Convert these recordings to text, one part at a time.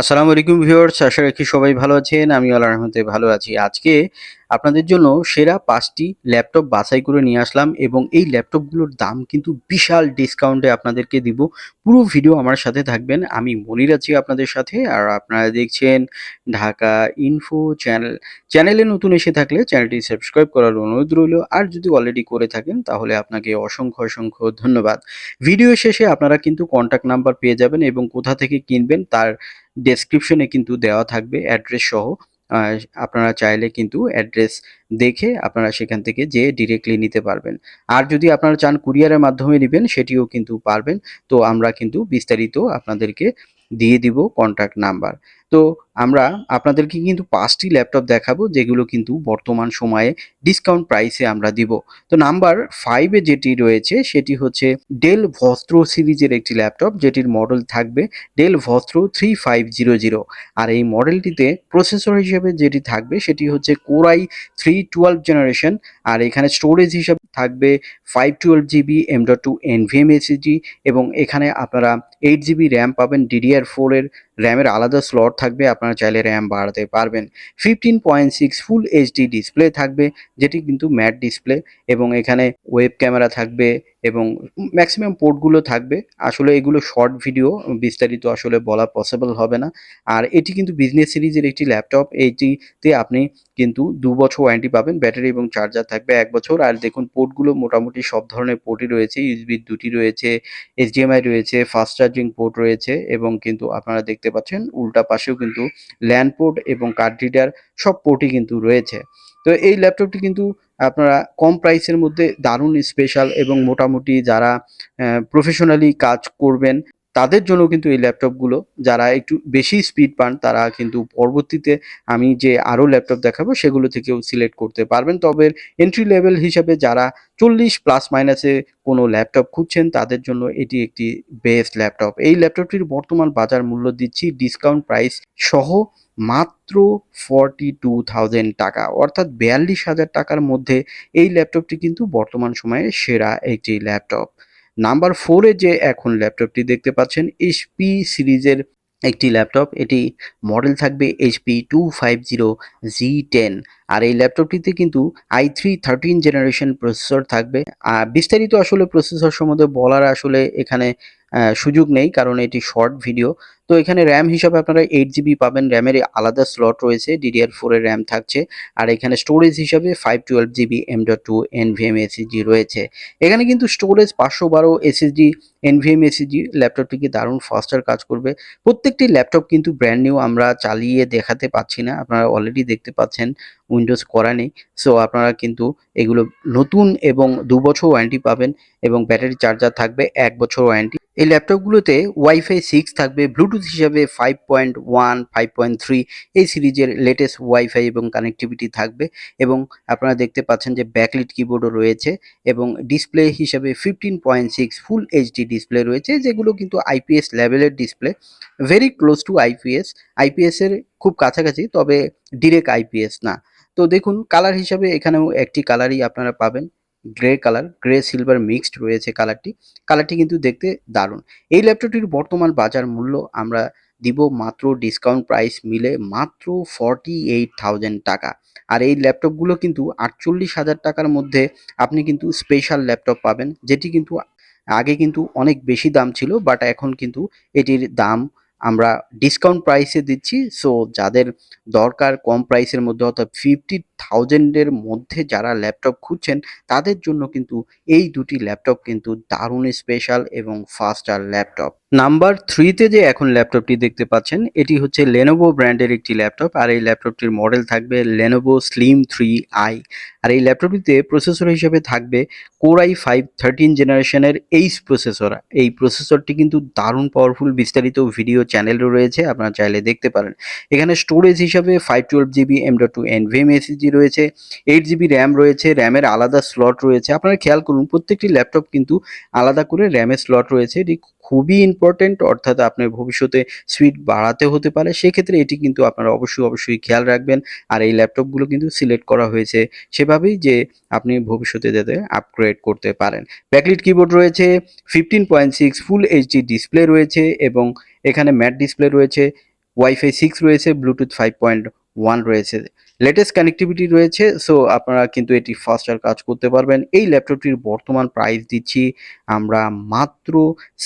আসসালামু আলাইকুম ভিউয়ার্স আশা রাখি সবাই ভালো আছেন। আমি আল্লাহ রহমতে ভালো আছি। আজকে আপনাদের জন্য সেরা পাঁচটি ল্যাপটপ বাছাই করে নিয়ে আসলাম এবং এই ল্যাপটপগুলোর দাম কিন্তু বিশাল ডিসকাউন্টে আপনাদেরকে দিব। পুরো ভিডিও আমার সাথে থাকবেন, আমি মনির আছি আপনাদের সাথে। আর আপনারা দেখছেন ঢাকা ইনফো চ্যানেল চ্যানেলে নতুন এসে থাকলে চ্যানেলটি সাবস্ক্রাইব করার অনুরোধ রইল। আর যদি অলরেডি করে থাকেন, তাহলে আপনাকে অসংখ্য অসংখ্য ধন্যবাদ। ভিডিও শেষে আপনারা কিন্তু কন্ট্যাক্ট নাম্বার পেয়ে যাবেন এবং কোথা থেকে কিনবেন, তার ডেসক্রিপশনে কিন্তু দেওয়া থাকবে অ্যাড্রেস সহ। আপনারা চাইলে কিন্তু অ্যাড্রেস দেখে আপনারা সেখান থেকে যে ডিরেক্টলি নিতে পারবেন। আর যদি আপনারা চান কুরিয়ারের মাধ্যমে নেবেন, সেটিও কিন্তু পারবেন। তো আমরা কিন্তু বিস্তারিত আপনাদেরকে দিয়ে দিব কন্ট্যাক্ট নাম্বার তো আমরা আপনাদেরকে কিন্তু পাঁচটি ল্যাপটপ দেখাবো, যেগুলো কিন্তু বর্তমান সময়ে ডিসকাউন্ট প্রাইসে আমরা দিব। তো নাম্বার ফাইভে যেটি রয়েছে, সেটি হচ্ছে ডেল ভস্ত্র সিরিজের একটি ল্যাপটপ যেটির মডেল থাকবে Dell Vostro three five zero zero আর এই মডেলটিতে প্রসেসর হিসেবে যেটি থাকবে, সেটি হচ্ছে core i three twelve generation আর এখানে স্টোরেজ হিসাবে থাকবে five twelve GB M dot two NVMe এবং এখানে আপনারা এইট জিবি র্যাম পাবেন ডিডিআর ফোরের র্যামের আলাদা স্লট থাকবে, আপনারা চাইলে র্যাম বাড়াতে পারবেন। Fifteen point six full HD display থাকবে, যেটি কিন্তু ম্যাট ডিসপ্লে এবং এখানে ওয়েব ক্যামেরা থাকবে এবং ম্যাক্সিমাম পোর্টগুলো থাকবে। আসলে এগুলো শর্ট ভিডিও বিস্তারিত আসলে বলা পসিবল হবে না। আর এটি কিন্তু বিজনেস সিরিজের একটি ল্যাপটপ এইটিতে আপনি কিন্তু দু বছর ওয়ারেন্টি পাবেন ব্যাটারি এবং চার্জার থাকবে এক বছর। আর দেখুন পোর্টগুলো মোটামুটি সব ধরনের পোর্টই রয়েছে ইউএসবি দুটি রয়েছে এইচডিএমআই রয়েছে ফাস্ট চার্জিং পোর্ট রয়েছে এবং কিন্তু আপনারা দেখতে পাচ্ছেন উল্টা পাশেও কিন্তু ল্যান্ড পোর্ট এবং কার্ড রিডার সব পোর্টই কিন্তু রয়েছে। তো এই ল্যাপটপটি কিন্তু আপনারা কম প্রাইসের মধ্যে দারুণ স্পেশাল এবং মোটামুটি যারা প্রফেশনালি কাজ করবেন তাদের জন্য কিন্তু এই ল্যাপটপগুলো যারা একটু বেশি স্পিড পান, তারা কিন্তু পরবর্তীতে আমি যে আরও ল্যাপটপ দেখাবো, সেগুলো থেকেও সিলেক্ট করতে পারবেন। তবে এন্ট্রি লেভেল হিসাবে যারা চল্লিশ প্লাস মাইনাসে কোনো ল্যাপটপ খুঁজছেন, তাদের জন্য এটি একটি বেস্ট ল্যাপটপ এই ল্যাপটপটির বর্তমান বাজার মূল্য দিচ্ছি ডিসকাউন্ট প্রাইস সহ মাত্র ফর্টি টু থাউজেন্ড টাকা। অর্থাৎ বিয়াল্লিশ হাজার টাকার মধ্যে এই ল্যাপটপটি কিন্তু বর্তমান সময়ে সেরা একটি ল্যাপটপ নাম্বার ফোরে যে এখন ল্যাপটপটি দেখতে পাচ্ছেন এইচপি সিরিজের একটি ল্যাপটপ। এটি মডেল থাকবে HP two five zero G ten আর এই ল্যাপটপটিতে কিন্তু i three thirteen generation processor থাকবে। আর বিস্তারিত আসলে প্রসেসর সম্বন্ধে বলার আসলে এখানে সুযোগ নেই, কারণ এটি শর্ট ভিডিও তো এখানে র্যাম হিসাবে আপনারা এইট জিবি পাবেন। র্যামের আলাদা স্লট রয়েছে ডিডিআর ফোরের র্যাম থাকছে। আর এখানে স্টোরেজ হিসাবে five twelve GB M dot two NVMe SSD রয়েছে। এখানে কিন্তু স্টোরেজ পাঁচশো বারো এসএসডি এনভিএম এসিজি ল্যাপটপটিকে দারুণ ফাস্টার কাজ করবে। প্রত্যেকটি ল্যাপটপ কিন্তু ব্র্যান্ড নিউ আমরা চালিয়ে দেখাতে পাচ্ছি না। আপনারা অলরেডি দেখতে পাচ্ছেন উইন্ডোজ করা নেই। সো আপনারা কিন্তু এগুলো নতুন এবং দু বছর ওয়ারেন্টি পাবেন এবং ব্যাটারি চার্জার থাকবে এক বছর ওয়ারেন্টি এই ল্যাপটপগুলোতে ওয়াইফাই সিক্স থাকবে ব্লুটুথ হিসাবে five point one five point three এই সিরিজের লেটেস্ট ওয়াইফাই এবং কানেক্টিভিটি থাকবে এবং আপনারা দেখতে পাচ্ছেন যে ব্যাকলিট কিবোর্ডও রয়েছে এবং ডিসপ্লে হিসাবে fifteen point six full HD display রয়েছে, যেগুলো কিন্তু আইপিএস লেভেলের display very close to IPS আইপিএসের খুব কাছাকাছি, তবে ডিরেক্ট আইপিএস না। তো দেখুন কালার হিসাবে এখানেও একটি কালারই আপনারা পাবেন। Grey colour, grey silver mixed রয়েছে কালারটি। কালারটি কিন্তু দেখতে দারুণ। এই ল্যাপটপটির বর্তমান বাজার মূল্য আমরা দিব মাত্র ডিসকাউন্ট প্রাইস মিলে মাত্র ফর্টি এইট থাউজেন্ড টাকা। আর এই ল্যাপটপগুলো কিন্তু আটচল্লিশ হাজার টাকার মধ্যে আপনি কিন্তু স্পেশাল ল্যাপটপ পাবেন, যেটি কিন্তু আগে কিন্তু অনেক বেশি দাম ছিল বাট এখন কিন্তু এটির দাম আমরা ডিসকাউন্ট প্রাইসে দিচ্ছি সো যাদের দরকার কম প্রাইসের মধ্যে, অর্থাৎ ফিফটি থাউজেন্ডের মধ্যে যারা ল্যাপটপ খুঁজছেন, তাদের জন্য কিন্তু এই দুটি ল্যাপটপ কিন্তু দারুণ স্পেশাল এবং ফাস্টার ল্যাপটপ নাম্বার থ্রিতে যে এখন ল্যাপটপটি দেখতে পাচ্ছেন, এটি হচ্ছে লেনোভো ব্র্যান্ডের একটি ল্যাপটপ, আর এই ল্যাপটপটির মডেল থাকবে লেনোভো স্লিম থ্রি আই আর এই ল্যাপটপটিতে প্রসেসর হিসেবে থাকবে কোরাই ফাইভ থার্টিন জেনারেশনের এইচ প্রসেসর এই প্রসেসরটি কিন্তু দারুণ পাওয়ারফুল বিস্তারিত ভিডিও চ্যানেলও রয়েছে, আপনারা চাইলে দেখতে পারেন। এখানে স্টোরেজ হিসাবে five twelve GB M dot two NVMe SSD রয়েছে এইট জিবি র্যাম রয়েছে র্যামের আলাদা স্লট রয়েছে। আপনারা খেয়াল করুন, প্রত্যেকটি ল্যাপটপ কিন্তু আলাদা করে র্যামের স্লট রয়েছে। এটি খুবই ইম্পর্টেন্ট অর্থাৎ আপনার ভবিষ্যতে স্পিড বাড়াতে হতে পারে। সেক্ষেত্রে এটি কিন্তু আপনারা অবশ্যই অবশ্যই খেয়াল রাখবেন। আর এই ল্যাপটপগুলো কিন্তু সিলেক্ট করা হয়েছে সেভাবেই যে আপনি ভবিষ্যতে যাতে আপগ্রেড করতে পারেন। ব্যাকলিট কিবোর্ড রয়েছে fifteen point six full HD display রয়েছে এবং এখানে ম্যাট ডিসপ্লে রয়েছে ওয়াইফাই সিক্স রয়েছে ব্লুটুথ ফাইভ পয়েন্ট ওয়ান রয়েছে। লেটেস্ট কানেক্টিভিটি রয়েছে সো আপনারা কিন্তু এটি ফাস্টার কাজ করতে পারবেন। এই ল্যাপটপটির বর্তমান প্রাইস দিচ্ছি আমরা মাত্র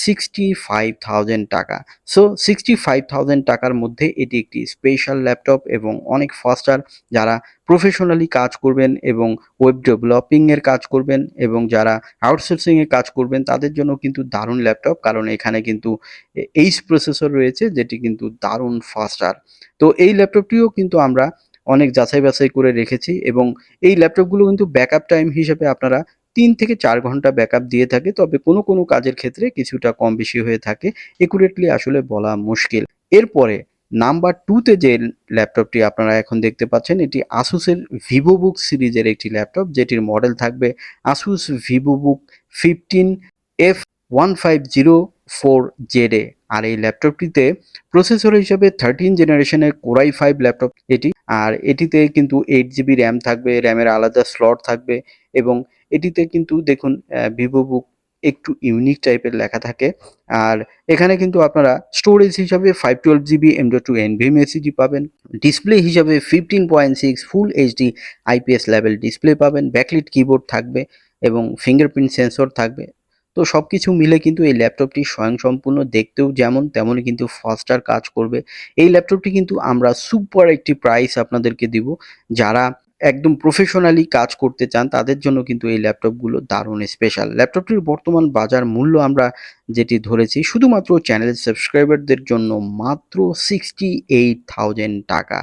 সিক্সটি ফাইভ থাউজেন্ড টাকা। সো সিক্সটি ফাইভ থাউজেন্ড টাকার মধ্যে এটি একটি স্পেশাল ল্যাপটপ এবং অনেক ফাস্টার যারা প্রফেশনালি কাজ করবেন এবং ওয়েব ডেভেলপিংয়ের কাজ করবেন এবং যারা আউটসোর্সিংয়ে কাজ করবেন, তাদের জন্য কিন্তু দারুণ ল্যাপটপ, কারণ এখানে কিন্তু এইচ প্রসেসর রয়েছে, যেটি কিন্তু দারুণ ফাস্টার তো এই ল্যাপটপটিও কিন্তু আমরা অনেক যাচাই বাছাই করে রেখেছি এবং এই ল্যাপটপগুলো কিন্তু ব্যাকআপ টাইম হিসেবে আপনারা তিন থেকে চার ঘণ্টা ব্যাকআপ দিয়ে থাকে, তবে কোনো কোনো কাজের ক্ষেত্রে কিছুটা কম বেশি হয়ে থাকে। একুরেটলি আসলে বলা মুশকিল। এরপরে নাম্বার টুতে যে ল্যাপটপটি আপনারা এখন দেখতে পাচ্ছেন, এটি আসুসের ভিভোবুক সিরিজের একটি ল্যাপটপ, যেটির মডেল থাকবে Asus Vivobook fifteen F one five zero four জেডে আর এই ল্যাপটপটিতে প্রসেসর হিসেবে থার্টিন জেনারেশনের কোরাই ফাইভ ল্যাপটপ এটি, আর এটিতে কিন্তু এইট জিবি র্যাম থাকবে র্যামের আলাদা স্লট থাকবে এবং এটিতে কিন্তু দেখুন ভিভো বুক একটু ইউনিক টাইপের লেখা থাকে। আর এখানে কিন্তু আপনারা স্টোরেজ হিসাবে five twelve GB M dot two NVMe SSD পাবেন। ডিসপ্লে হিসাবে fifteen point six full HD IPS level display পাবেন। ব্যাকলিট কিবোর্ড থাকবে এবং ফিঙ্গারপ্রিন্ট সেন্সর থাকবে। তো সব কিছু মিলে কিন্তু এই ল্যাপটপটি স্বয়ংসম্পূর্ণ দেখতেও যেমন তেমনই কিন্তু ফাস্টার কাজ করবে। এই ল্যাপটপটি কিন্তু আমরা সুপার একটি প্রাইস আপনাদেরকে দিব। যারা একদম প্রফেশনালি কাজ করতে চান, তাদের জন্য কিন্তু এই ল্যাপটপগুলো দারুণ স্পেশাল ল্যাপটপটির বর্তমান বাজার মূল্য আমরা যেটি ধরেছি, শুধুমাত্র চ্যানেল সাবস্ক্রাইবারদের জন্য মাত্র সিক্সটি এইট থাউজেন্ড টাকা।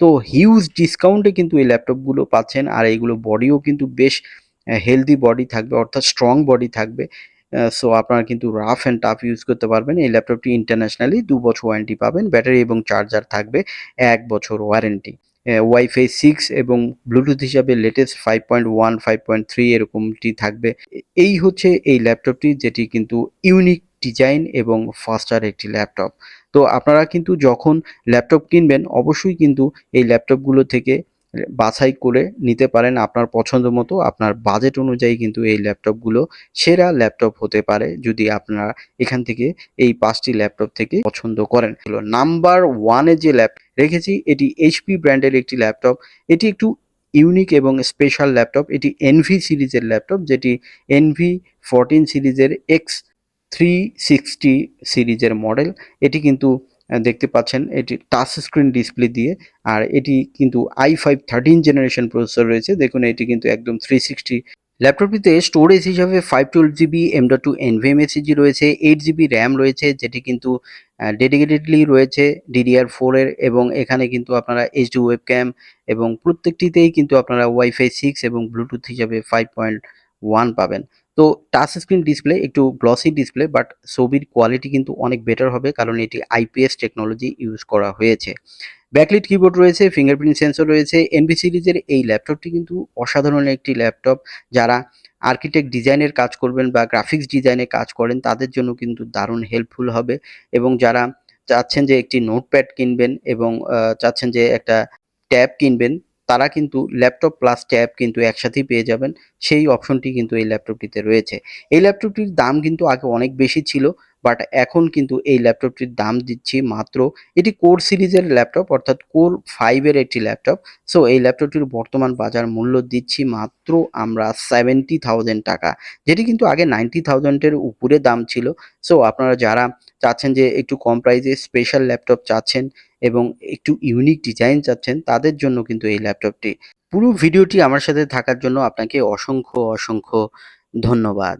তো হিউজ ডিসকাউন্টে কিন্তু এই ল্যাপটপগুলো পাচ্ছেন, আর এইগুলো বডিও কিন্তু বেশ হেলদি বডি থাকবে, অর্থাৎ স্ট্রং বডি থাকবে। সো আপনারা কিন্তু রাফ অ্যান্ড টাফ ইউজ করতে পারবেন। এই ল্যাপটপটি ইন্টারন্যাশনালি দু বছর ওয়ারেন্টি পাবেন। ব্যাটারি এবং চার্জার থাকবে এক বছর ওয়ারেন্টি ওয়াইফাই সিক্স এবং ব্লুটুথ হিসাবে latest five point one five point three এরকমটি থাকবে। এই হচ্ছে এই ল্যাপটপটি যেটি কিন্তু ইউনিক ডিজাইন এবং ফাস্টার একটি ল্যাপটপ তো আপনারা কিন্তু যখন ল্যাপটপ কিনবেন, অবশ্যই কিন্তু এই ল্যাপটপগুলো থেকে বাছাই করে নিতে পারেন আপনার পছন্দ মতো। আপনার বাজেট অনুযায়ী কিন্তু এই ল্যাপটপগুলো সেরা ল্যাপটপ হতে পারে যদি আপনারা এখান থেকে এই পাঁচটি ল্যাপটপ থেকে পছন্দ করেন। নাম্বার ওয়ানে যে ল্যাপ রেখেছি, এটি এইচপি ব্র্যান্ডের একটি ল্যাপটপ এটি একটু ইউনিক এবং স্পেশাল ল্যাপটপ এটি এনভি সিরিজের ল্যাপটপ যেটি এনভি ফোরটিন সিরিজের এক্স থ্রি সিক্সটি সিরিজের মডেল এটি কিন্তু দেখতে পাচ্ছেন, এটি টাচ স্ক্রিন ডিসপ্লে দিয়ে, আর এটি কিন্তু i five thirteen generation processor রয়েছে। দেখুন, এটি কিন্তু একদম থ্রি সিক্সটি ল্যাপটপটিতে স্টোরেজ হিসাবে five twelve GB M dot two NVMe SSD রয়েছে এইট জিবি র্যাম রয়েছে, যেটি কিন্তু ডেডিকেটেডলি রয়েছে ডিডিআর ফোরের এবং এখানে কিন্তু আপনারা এইচডি ওয়েব ক্যাম এবং প্রত্যেকটিতেই কিন্তু আপনারা ওয়াইফাই সিক্স এবং ব্লুটুথ হিসাবে ফাইভ পয়েন্ট ওয়ান পাবেন। তো টাচ স্ক্রিন ডিসপ্লে একটু গ্লসি ডিসপ্লে বাট ছবির কোয়ালিটি কিন্তু অনেক বেটার হবে, কারণ এটি আইপিএস টেকনোলজি ইউজ করা হয়েছে। ব্যাকলিট কিবোর্ড রয়েছে ফিঙ্গারপ্রিন্ট সেন্সর রয়েছে এনবি সিরিজের এই ল্যাপটপটি কিন্তু অসাধারণ একটি ল্যাপটপ যারা আর্কিটেক্ট ডিজাইনের কাজ করবেন বা গ্রাফিক্স ডিজাইনে কাজ করেন, তাদের জন্য কিন্তু দারুণ হেল্পফুল হবে। এবং যারা চাচ্ছেন যে একটি নোটপ্যাড কিনবেন এবং চাচ্ছেন যে একটা ট্যাব কিনবেন তারা কিন্তু ল্যাপটপ প্লাস ট্যাব কিন্তু একসাথেই পেয়ে যাবেন। সেই অপশনটি কিন্তু এই ল্যাপটপটিতে রয়েছে। এই ল্যাপটপটির দাম কিন্তু আগে অনেক বেশি ছিল বাট এখন কিন্তু এই ল্যাপটপটির দাম দিচ্ছি মাত্র, এটি কোর সিরিজের ল্যাপটপ অর্থাৎ কোর ফাইভের একটি ল্যাপটপ সো এই ল্যাপটপটির বর্তমান বাজার মূল্য দিচ্ছি মাত্র আমরা সেভেন্টি থাউজেন্ড টাকা, যেটি কিন্তু আগে নাইনটি থাউজেন্ডের উপরে দাম ছিল। সো আপনারা যারা চাচ্ছেন যে একটু কম প্রাইসে স্পেশাল ল্যাপটপ চাচ্ছেন এবং একটু ইউনিক ডিজাইন চাচ্ছেন, তাদের জন্য কিন্তু এই ল্যাপটপটি পুরো ভিডিওটি আমার সাথে থাকার জন্য আপনাকে অসংখ্য অসংখ্য ধন্যবাদ।